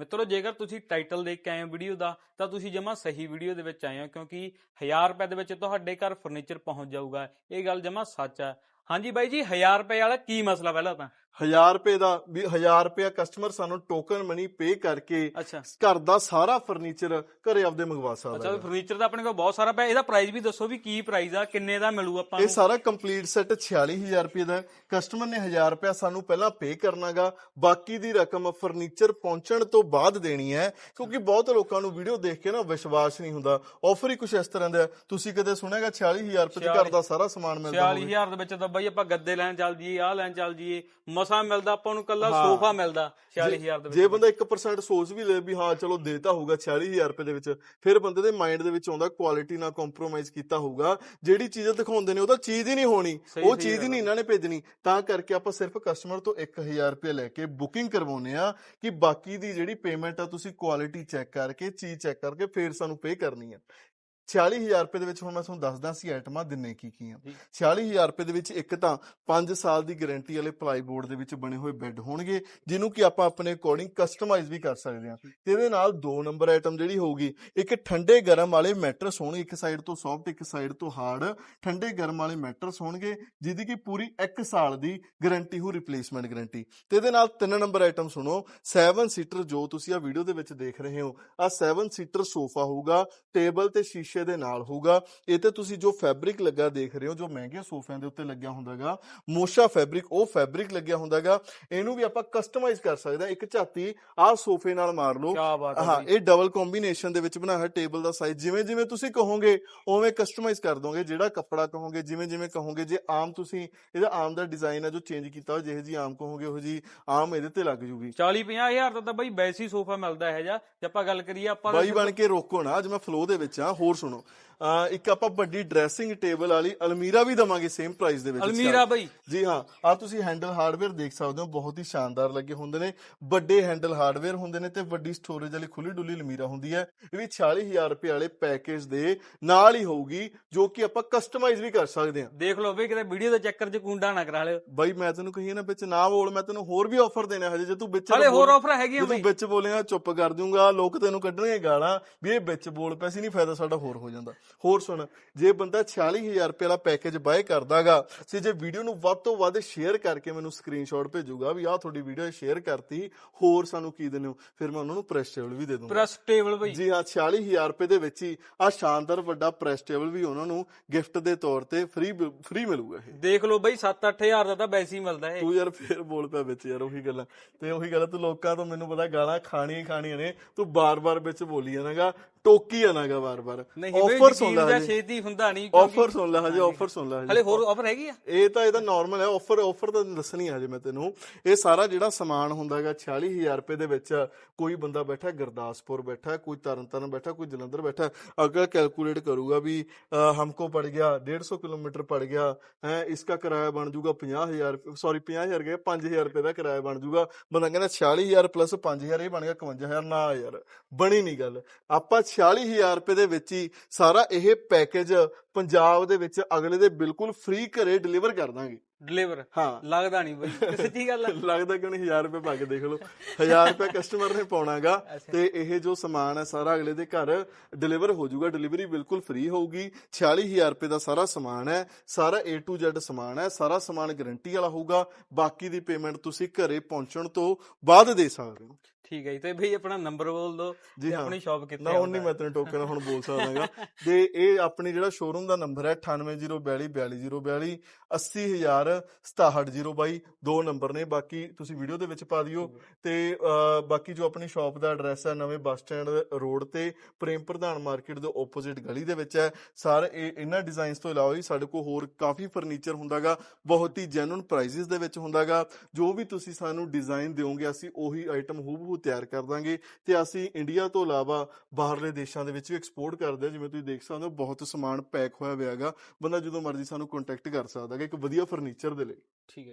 ਮਿੱਤਰੋ, ਜੇਕਰ ਤੁਸੀਂ ਟਾਈਟਲ ਦੇਖ ਕੇ ਆਏ ਹੋ ਵੀਡੀਓ ਦਾ, ਤਾਂ ਤੁਸੀਂ ਜਮਾ ਸਹੀ ਵੀਡੀਓ ਦੇ ਵਿੱਚ ਆਏ ਹੋ, ਕਿਉਂਕਿ 1000 ਰੁਪਏ ਦੇ ਵਿੱਚ ਤੁਹਾਡੇ ਘਰ ਫਰਨੀਚਰ ਪਹੁੰਚ ਜਾਊਗਾ। ਇਹ ਗੱਲ ਜਮਾ ਸੱਚ ਹੈ। ਹਾਂਜੀ ਬਾਈ ਜੀ 1000 ਰੁਪਏ ਵਾਲਾ ਕੀ ਮਸਲਾ ਪਹਿਲਾਂ ਤਾਂ? 1000 ਰੁਪਏ ਦਾ ਵੀ 1000 ਰੁਪਏ ਕਸਟਮਰ ਸਾਨੂੰ ਟੋਕਨ ਮਨੀ ਪੇ ਕਰਕੇ ਅੱਛਾ। ਘਰ ਦਾ ਸਾਰਾ ਫਰਨੀਚਰ ਘਰੇ ਆਪਦੇ ਮੰਗਵਾ ਸਕਦਾ ਅੱਛਾ ਹੈ ਫਰਨੀਚਰ ਦਾ ਆਪਣੇ ਕੋਲ ਬਹੁਤ ਸਾਰਾ ਪਿਆ। ਇਹਦਾ ਪ੍ਰਾਈਸ ਵੀ ਦੱਸੋ ਵੀ ਕੀ ਪ੍ਰਾਈਸ ਆ ਕਿੰਨੇ ਦਾ ਮਿਲੂ ਆਪਾਂ ਇਹ ਨੂੰ? ਸਾਰਾ ਕੰਪਲੀਟ ਸੈੱਟ 46000 ਰੁਪਏ ਦਾ ਕਸਟਮਰ ਨੇ 1000 ਰੁਪਏ ਸਾਨੂੰ ਪਹਿਲਾਂ ਪੇ ਕਰਨਾਗਾ। ਬਾਕੀ ਦੀ ਰਕਮ ਫਰਨੀਚਰ ਪਹੁੰਚਣ ਤੋਂ ਬਾਅਦ ਦੇਣੀ ਹੈ। ਕਿਉਂਕਿ ਬਹੁਤ ਲੋਕਾਂ ਨੂੰ ਵੀਡੀਓ ਦੇਖ ਕੇ ਨਾ ਵਿਸ਼ਵਾਸ ਨਹੀਂ ਹੁੰਦਾ। ਆਫਰ ਹੀ ਕੁਝ ਇਸ ਤਰ੍ਹਾਂ ਦਾ ਹੈ। ਤੁਸੀਂ ਕਦੇ ਸੁਣਿਆਗਾ 46000 ਰੁਪਏ ਚ ਘਰ ਦਾ ਸਾਰਾ ਸਮਾਨ ਮਿਲਦਾ ਹੋਵੇ? 46000 ਦੇ ਵਿੱਚ ਤਾਂ ਬਾਈ ਆਪਾਂ ਗੱਦੇ ਲੈਣ ਚੱਲ ਜੀਏ ਆਹ ਲੈਣ ਚੱਲ ਜੀਏ ਮਸਾ ਮਿਲਦਾ ਆਪਾਂ ਨੂੰ ਕੱਲਾ। ਸੋਫਾ ਮਿਲਦਾ 46000 ਦੇ ਜੇ ਵਿੱਚ ਬੰਦਾ 1% ਸੋਚ ਵੀ ਲੇ ਵੀ ਹਾਂ ਚਲੋ ਦੇਤਾ ਹੋਊਗਾ 46000 ਰੁਪਏ ਦੇ ਵਿੱਚ ਫਿਰ ਬੰਦੇ ਦੇ ਮਾਈਂਡ ਦੇ ਵਿੱਚ ਆਉਂਦਾ ਕੁਆਲਿਟੀ ਨਾਲ ਕੰਪਰੋਮਾਈਜ਼ ਕੀਤਾ ਹੋਊਗਾ। ਜਿਹੜੀ ਚੀਜ਼ ਦਿਖਾਉਂਦੇ ਨੇ ਉਹ ਤਾਂ ਚੀਜ਼ ਹੀ ਨਹੀਂ ਹੋਣੀ ਉਹ ਚੀਜ਼ ਹੀ ਨਹੀਂ ਇਹਨਾਂ ਨੇ ਭੇਜਣੀ। ਤਾਂ ਕਰਕੇ ਆਪਾਂ ਸਿਰਫ ਕਸਟਮਰ ਤੋਂ 1000 ਰੁਪਏ ਲੈ ਕੇ ਬੁਕਿੰਗ ਕਰਵਾਉਨੇ ਆ ਕਿ ਬਾਕੀ ਦੀ ਜਿਹੜੀ ਪੇਮੈਂਟ ਆ ਤੁਸੀਂ ਕੁਆਲਿਟੀ ਚੈੱਕ ਕਰਕੇ ਚੀਜ਼ ਚੈੱਕ ਕਰਕੇ ਫਿਰ ਸਾਨੂੰ ਪੇ ਕਰਨੀ ਆ। 46000 ਰੁਪਏ ਦੇ ਵਿੱਚ ਹੁਣ ਮੈਂ ਤੁਹਾਨੂੰ ਦੱਸਦਾ ਸੀ ਆਈਟਮਾਂ ਦਿੰਨੇ ਕੀ ਕੀ ਆ। ਜੀ। 46000 ਰੁਪਏ ਦੇ ਵਿੱਚ ਇੱਕ ਤਾਂ 5 ਸਾਲ ਦੀ ਗਾਰੰਟੀ ਵਾਲੇ ਪਲਾਈ ਬੋਰਡ ਦੇ ਵਿੱਚ ਬਣੇ ਹੋਏ ਬੈੱਡ ਹੋਣਗੇ ਜਿਹਨੂੰ ਕਿ ਆਪਾਂ ਆਪਣੇ ਅਕੋਰਡਿੰਗ ਕਸਟਮਾਈਜ਼ ਵੀ ਕਰ ਸਕਦੇ ਹਾਂ ਤੇ ਇਹਦੇ ਨਾਲ ਦੋ ਨੰਬਰ ਆਈਟਮ ਜਿਹੜੀ ਹੋਊਗੀ ਇੱਕ ਠੰਡੇ ਗਰਮ ਵਾਲੇ ਮੈਟਰਸ ਹੋਣਗੇ ਇੱਕ ਸਾਈਡ ਤੋਂ ਸੌਫਟ ਇੱਕ ਸਾਈਡ ਤੋਂ ਹਾਰਡ ਠੰਡੇ ਗਰਮ ਵਾਲੇ ਮੈਟਰਸ ਹੋਣਗੇ ਜਿਹਦੀ ਕਿ ਪੂਰੀ 1 ਸਾਲ ਦੀ ਗਾਰੰਟੀ ਹੋ ਰਿਪਲੇਸਮੈਂਟ ਗਾਰੰਟੀ। ਤੇ ਇਹਦੇ ਨਾਲ ਤਿੰਨ ਨੰਬਰ ਆਈਟਮ ਸੁਣੋ 7 ਸੀਟਰ ਜੋ ਤੁਸੀਂ ਆ ਵੀਡੀਓ ਦੇ ਵਿੱਚ ਦੇਖ ਰਹੇ ਹੋ ਆ 7 ਸੀਟਰ ਸੋਫਾ ਹੋਊਗਾ ਟੇਬਲ ਤੇ ਸ਼ੀਸ਼ੇ ਦੇ ਨਾਲ ਹੋਊਗਾ। ਇਹ ਤੇ ਤੁਸੀਂ ਜੋ ਫੈਬਰਿਕ ਲੱਗਾ ਦੇਖ ਰਹੇ ਹੋ ਜੋ ਮਹਿੰਗੇ ਸੋਫਿਆਂ ਦੇ ਉੱਤੇ ਲੱਗਿਆ ਹੁੰਦਾਗਾ ਮੋਸ਼ਾ ਫੈਬਰਿਕ ਉਹ ਫੈਬਰਿਕ ਲੱਗਿਆ ਹੁੰਦਾਗਾ। ਇਹਨੂੰ ਵੀ ਆਪਾਂ ਕਸਟਮਾਈਜ਼ ਕਰ ਸਕਦੇ ਹਾਂ। ਇੱਕ ਝਾਤੀ ਆਹ ਸੋਫੇ ਨਾਲ ਮਾਰ ਲਓ। ਹੈ ਹਾਂ। ਇਹ ਡਬਲ ਕੰਬੀਨੇਸ਼ਨ ਦੇ ਵਿੱਚ ਬਣਾਇਆ ਟੇਬਲ ਦਾ ਸਾਈਜ਼ ਜਿਵੇਂ ਜਿਵੇਂ ਤੁਸੀਂ ਕਹੋਗੇ ਉਵੇਂ ਕਸਟਮਾਈਜ਼ ਕਰ ਦੋਗੇ। ਜਿਹੜਾ ਕੱਪੜਾ ਕਹੋਗੇ ਜਿਵੇਂ ਜਿਵੇਂ ਕਹੋਗੇ ਜੇ ਆਮ ਤੁਸੀਂ ਇਹਦਾ ਆਮ ਦਾ ਡਿਜ਼ਾਈਨ ਹੈ ਜੋ ਚੇਂਜ ਕੀਤਾ ਹੋਇਆ ਜਿਹੇ ਜੀ ਆਮ ਕਹੋਗੇ ਉਹ ਜੀ ਆਮ ਇਹਦੇ ਤੇ ਲੱਗ ਜੂਗੀ। 40 50000 ਦਾ ਤਾਂ ਬਾਈ ਵੈਸੀ ਸੋਫਾ ਮਿਲਦਾ ਹੈ ਜਾਂ ਜੇ ਆਪਾਂ ਗੱਲ ਕਰੀਏ ਆਪਾਂ ਬਾਈ ਬਣ ਕੇ ਰੋਕੋ ਨਾ। ਅੱਜ ਮੈਂ ਫਲੋ ਦੇ ਵਿੱਚ ਆ ਹੋਰ ਸੁਣੋ। ਅਹ ਇੱਕ ਆਪਾਂ ਵੱਡੀ ਡਰੈਸਿੰਗ ਟੇਬਲ ਵਾਲੀ ਅਲਮੀਰਾ ਵੀ ਦਵਾਂਗੇ ਸੇਮ ਪ੍ਰਾਈਸ ਦੇ ਵਿੱਚ ਅਲਮੀਰਾ ਬਾਈ। ਜੀ ਹਾਂ ਆ ਤੁਸੀਂ ਹੈਂਡਲ ਹਾਰਡਵੇਅਰ ਦੇਖ ਸਕਦੇ ਹੋ ਬਹੁਤ ਹੀ ਸ਼ਾਨਦਾਰ ਲੱਗੇ ਹੁੰਦੇ ਨੇ। ਵੱਡੇ ਹੈਂਡਲ ਹਾਰਡਵੇਅਰ ਹੁੰਦੇ ਨੇ ਤੇ ਵੱਡੀ ਸਟੋਰੇਜ ਵਾਲੀ ਖੁੱਲੀ ਡੁੱਲੀ ਅਲਮੀਰਾ ਹੁੰਦੀ ਹੈ। ਇਹ ਵੀ 46000 ਰੁਪਏ ਵਾਲੇ ਪੈਕੇਜ ਦੇ ਨਾਲ ਹੀ ਹੋਊਗੀ ਜੋ ਕਿ ਆਪਾਂ ਕਸਟਮਾਈਜ਼ ਵੀ ਕਰ ਸਕਦੇ ਹਾਂ। ਦੇਖ ਲਓ ਬਈ ਕਿਤੇ ਵੀਡੀਓ ਦੇ ਚੱਕਰ 'ਚ ਕੁੰਡਾ ਨਾ ਕਰਾ ਲਿਓ। ਬਾਈ ਮੈਂ ਤੈਨੂੰ ਕਹੀ ਨਾ ਵਿੱਚ ਨਾ ਬੋਲ ਮੈਂ ਤੈਨੂੰ ਹੋਰ ਵੀ ਆਫਰ ਦੇਣਾ ਹਜੇ ਜੇ ਤੂੰ ਵਿੱਚ ਹਲੇ ਹੋਰ ਆਫਰ ਹੈਗੀਆਂ ਜੇ ਤੂੰ ਬਈ। ਵਿੱਚ ਬੋਲੇਗਾ ਚੁੱਪ ਕਰ ਦੂੰਗਾ ਲੋਕ ਤੈਨੂੰ ਕੱਢਣਗੇ ਗਾਲਾਂ। ਵੀ ਇਹ ਵਿੱਚ ਬੋਲ ਪੈਸੀ ਨਹੀਂ ਫਾਇਦਾ ਸਾਡਾ ਹੋਰ ਹੋ ਜਾਂਦਾ। ਹੋਰ ਸੁਣ ਜੇ ਬੰਦਾ 46000 ਰੁਪਏ ਵਾਲਾ ਪੈਕੇਜ ਬਾਏ ਕਰਦਾਗਾ ਤੇ ਜੇ ਵੀਡੀਓ ਨੂੰ ਵੱਧ ਤੋਂ ਵੱਧ ਸ਼ੇਅਰ ਕਰਕੇ ਮੈਨੂੰ ਸਕਰੀਨਸ਼ਾਟ ਭੇਜੂਗਾ ਵੀ ਆਹ ਤੁਹਾਡੀ ਵੀਡੀਓ ਸ਼ੇਅਰ ਕਰਤੀ ਹੋਰ ਸਾਨੂੰ ਕੀ ਦਿੰਦੇ ਹੋ? ਫਿਰ ਮੈਂ ਉਹਨਾਂ ਨੂੰ ਪ੍ਰੈਸ ਟੇਬਲ ਵੀ ਦੇ ਦੂੰਗਾ। ਪ੍ਰੈਸ ਟੇਬਲ ਬਈ। ਜੀ ਹਾਂ 46000 ਰੁਪਏ ਦੇ ਵਿੱਚ ਹੀ ਆ ਸ਼ਾਨਦਾਰ ਵੱਡਾ ਪ੍ਰੈਸ ਟੇਬਲ ਵੀ ਉਹਨਾਂ ਨੂੰ ਗਿਫਟ ਦੇ ਤੌਰ ਤੇ ਫ੍ਰੀ ਫ੍ਰੀ ਮਿਲੂਗਾ ਇਹ। ਦੇਖ ਲਓ ਬਈ 7-8000 ਦਾ ਤਾਂ ਵੈਸੀ ਮਿਲਦਾ ਹੈ ਤੂੰ ਯਾਰ ਫੇਰ ਬੋਲ ਪਿਆ ਵਿੱਚ ਯਾਰ ਉਹੀ ਗੱਲਾਂ। ਤੇ ਉਹੀ ਗੱਲ ਤੂੰ ਲੋਕਾਂ ਤੋਂ ਮੈਨੂੰ ਪਤਾ ਗਾਲਾਂ ਖਾਣੀਆਂ ਖਾਣੀਆਂ ਨੇ। ਤੂੰ ਬਾਰ-ਬਾਰ ਵਿੱਚ ਬੋਲੀ ਜਾਣਾਗਾ। ਟੋਕੀ ਜਾਣਾਗਾ ਵਾਰ-ਵਾਰ ਆਫਰ ਸੁਣ ਲੈ ਹਜੇ। ਛੇਤੀ ਹੁੰਦਾ ਨਹੀਂ ਆਫਰ ਸੁਣ ਲੈ ਹਜੇ ਆਫਰ ਸੁਣ ਲੈ ਹਲੇ ਹੋਰ ਆਫਰ ਹੈਗੀ ਆ? ਇਹ ਤਾਂ ਇਹ ਨਾਰਮਲ ਹੈ ਆਫਰ ਆਫਰ ਤਾਂ ਦੱਸਣੀ ਹਜੇ ਮੈਂ ਤੈਨੂੰ। ਇਹ ਸਾਰਾ ਜਿਹੜਾ ਸਮਾਨ ਹੁੰਦਾਗਾ 46000 ਰੁਪਏ ਦੇ ਵਿੱਚ ਕੋਈ ਬੰਦਾ ਬੈਠਾ ਗੁਰਦਾਸਪੁਰ ਬੈਠਾ ਕੋਈ ਤਰਨਤਾਰਨ ਬੈਠਾ ਕੋਈ ਜਲੰਧਰ ਬੈਠਾ ਅਗਰ ਕੈਲਕੂਲੇਟ ਕਰੂਗਾ ਵੀ ਹਮਕੋ ਪੜ ਗਿਆ 150 ਕਿਲੋਮੀਟਰ ਪੜ ਗਿਆ ਹੈ ਇਸਕਾ ਕਿਰਾਇਆ ਬਣ ਜਾਊਗਾ 50000 ਸੌਰੀ 50000 ਗਿਆ 5000 ਰੁਪਏ ਦਾ ਕਿਰਾਇਆ ਬਣ ਜੂਗਾ। ਬੰਦਾ ਕਹਿੰਦਾ 46000 ਪਲੱਸ 5000 ਇਹ ਬਣ ਗਿਆ 51000 ਨਾ ਯਾਰ ਬਣੀ ਨਹੀਂ ਗੱਲ। ਆਪਾਂ 46000 ਰੁਪਏ ਦੇ ਵਿੱਚ ਹੀ ਸਾਰਾ ਇਹ ਪੈਕੇਜ ਪੰਜਾਬ ਦੇ ਵਿੱਚ ਅਗਲੇ ਦੇ ਬਿਲਕੁਲ ਫ੍ਰੀ ਘਰੇ ਡਿਲੀਵਰ ਕਰ ਦਾਂਗੇ। ਡਿਲੀਵਰ ਹਾਂ। ਲੱਗਦਾ ਨਹੀਂ ਬਈ। ਸੱਚੀ ਗੱਲ ਲੱਗਦਾ ਕਿਉਂ ਨਹੀਂ? 1000 ਰੁਪਏ ਪਾ ਕੇ ਦੇਖ ਲਓ। 1000 ਰੁਪਏ ਕਸਟਮਰ ਨੇ ਪਾਉਣਾਗਾ। ਤੇ ਇਹ ਜੋ ਸਮਾਨ ਹੈ ਸਾਰਾ ਅਗਲੇ ਦੇ ਘਰ ਡਿਲੀਵਰ ਹੋ ਜਾਊਗਾ। ਡਿਲੀਵਰੀ ਬਿਲਕੁਲ ਫ੍ਰੀ ਹੋਊਗੀ। 46000 ਰੁਪਏ ਦਾ ਸਾਰਾ ਸਮਾਨ ਹੈ। ਸਾਰਾ A to Z ਸਮਾਨ ਹੈ। ਸਾਰਾ ਸਮਾਨ ਗਾਰੰਟੀ ਵਾਲਾ ਹੋਊਗਾ। ਬਾਕੀ ਦੀ ਪੇਮੈਂਟ ਤੁਸੀਂ ਘਰੇ ਪਹੁੰਚਣ ਤੋਂ ਬਾਅਦ ਦੇ ਸਕਦੇ ਹੋ। ਠੀਕ ਹੈ ਜੀ। ਤੇ ਬਈ ਆਪਣਾ ਨੰਬਰ ਬੋਲ ਦਿਓ ਤੇ। ਆਪਣੀ ਸ਼ਾਪ ਕਿੱਥੇ ਨਾ ਹੁਣ ਨਹੀਂ ਮੈਂ ਤੈਨੂੰ ਟੋਕਨ ਹੁਣ ਬੋਲ ਸਕਦਾਗਾ। ਤੇ ਇਹ ਆਪਣੀ ਜਿਹੜਾ ਸ਼ੋਰੂਮ ਦਾ ਨੰਬਰ ਹੈ 9802 42042 80000 67022 ਦੋ ਨੰਬਰ ਨੇ। ਬਾਕੀ ਤੁਸੀਂ ਵੀਡੀਓ ਦੇ ਵਿੱਚ ਪਾ ਦਿਓ। ਤੇ ਬਾਕੀ ਜੋ ਆਪਣੀ ਸ਼ਾਪ ਦਾ ਐਡਰੈਸ ਹੈ ਨਵੇਂ ਬੱਸ ਸਟੈਂਡ ਰੋਡ ਤੇ ਪ੍ਰੇਮ ਪ੍ਰਧਾਨ ਮਾਰਕੀਟ ਦੇ ਆਪੋਜ਼ਿਟ ਗਲੀ ਦੇ ਵਿੱਚ ਹੈ। ਸਾਰੇ ਇਹ ਇਹਨਾਂ ਡਿਜ਼ਾਈਨਸ ਤੋਂ ਇਲਾਵਾ ਵੀ ਸਾਡੇ ਕੋਲ ਹੋਰ ਕਾਫੀ ਫਰਨੀਚਰ ਹੁੰਦਾਗਾ। ਬਹੁਤ ਹੀ ਜੈਨੂਨ ਪ੍ਰਾਈਸਿਸ ਦੇ ਵਿੱਚ ਹੁੰਦਾਗਾ। ਜੋ ਵੀ ਤੁਸੀਂ ਸਾਨੂੰ ਡਿਜ਼ਾਈਨ ਦਿਓਗੇ ਅਸੀਂ ਉਹੀ ਆਈਟਮ ਹੂਬਹੂ ਤਿਆਰ ਕਰ ਦਾਂਗੇ ਤੇ ਅਸੀਂ ਇੰਡੀਆ ਤੋਂ ਇਲਾਵਾ ਬਾਹਰਲੇ ਦੇਸ਼ਾਂ ਦੇ ਵਿੱਚ ਵੀ ਐਕਸਪੋਰਟ ਕਰਦੇ ਹਾਂ। ਜਿਵੇਂ ਤੁਸੀਂ ਦੇਖ ਸਕਦੇ ਹੋ, ਬਹੁਤ ਸਮਾਨ ਪੈਕ ਹੋਇਆ ਹੋਇਆ ਹੈਗਾ। ਬੰਦਾ ਜਦੋਂ ਮਰਜ਼ੀ ਸਾਨੂੰ ਕੰਟੈਕਟ ਕਰ ਸਕਦਾ ਹੈ ਇੱਕ ਵਧੀਆ ਫਰਨੀਚਰ ਦੇ ਲਈ। ਠੀਕ ਹੈ